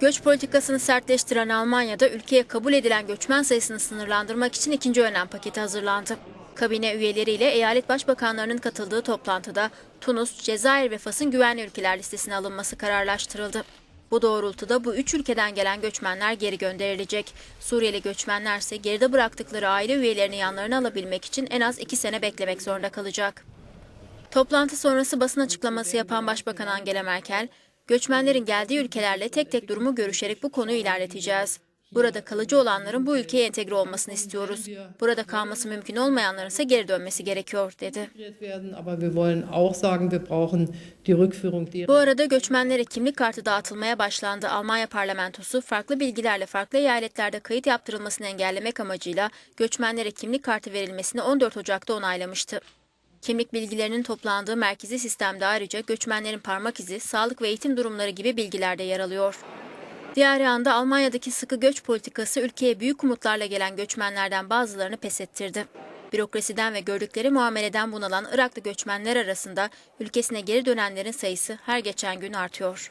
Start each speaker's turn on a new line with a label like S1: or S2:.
S1: Göç politikasını sertleştiren Almanya'da ülkeye kabul edilen göçmen sayısını sınırlandırmak için ikinci önlem paketi hazırlandı. Kabine üyeleriyle eyalet başbakanlarının katıldığı toplantıda Tunus, Cezayir ve Fas'ın güvenli ülkeler listesine alınması kararlaştırıldı. Bu doğrultuda bu üç ülkeden gelen göçmenler geri gönderilecek. Suriyeli göçmenler ise geride bıraktıkları aile üyelerini yanlarına alabilmek için en az iki sene beklemek zorunda kalacak. Toplantı sonrası basın açıklaması yapan Başbakan Angela Merkel, göçmenlerin geldiği ülkelerle tek tek durumu görüşerek bu konuyu ilerleteceğiz. Burada kalıcı olanların bu ülkeye entegre olmasını istiyoruz. Burada kalması mümkün olmayanların ise geri dönmesi gerekiyor, dedi. Bu arada göçmenlere kimlik kartı dağıtılmaya başlandı. Almanya parlamentosu farklı bilgilerle farklı eyaletlerde kayıt yaptırılmasını engellemek amacıyla göçmenlere kimlik kartı verilmesini 14 Ocak'ta onaylamıştı. Kimlik bilgilerinin toplandığı merkezi sistemde ayrıca göçmenlerin parmak izi, sağlık ve eğitim durumları gibi bilgiler de yer alıyor. Diğer yanda Almanya'daki sıkı göç politikası ülkeye büyük umutlarla gelen göçmenlerden bazılarını pes ettirdi. Bürokrasiden ve gördükleri muameleden bunalan Iraklı göçmenler arasında ülkesine geri dönenlerin sayısı her geçen gün artıyor.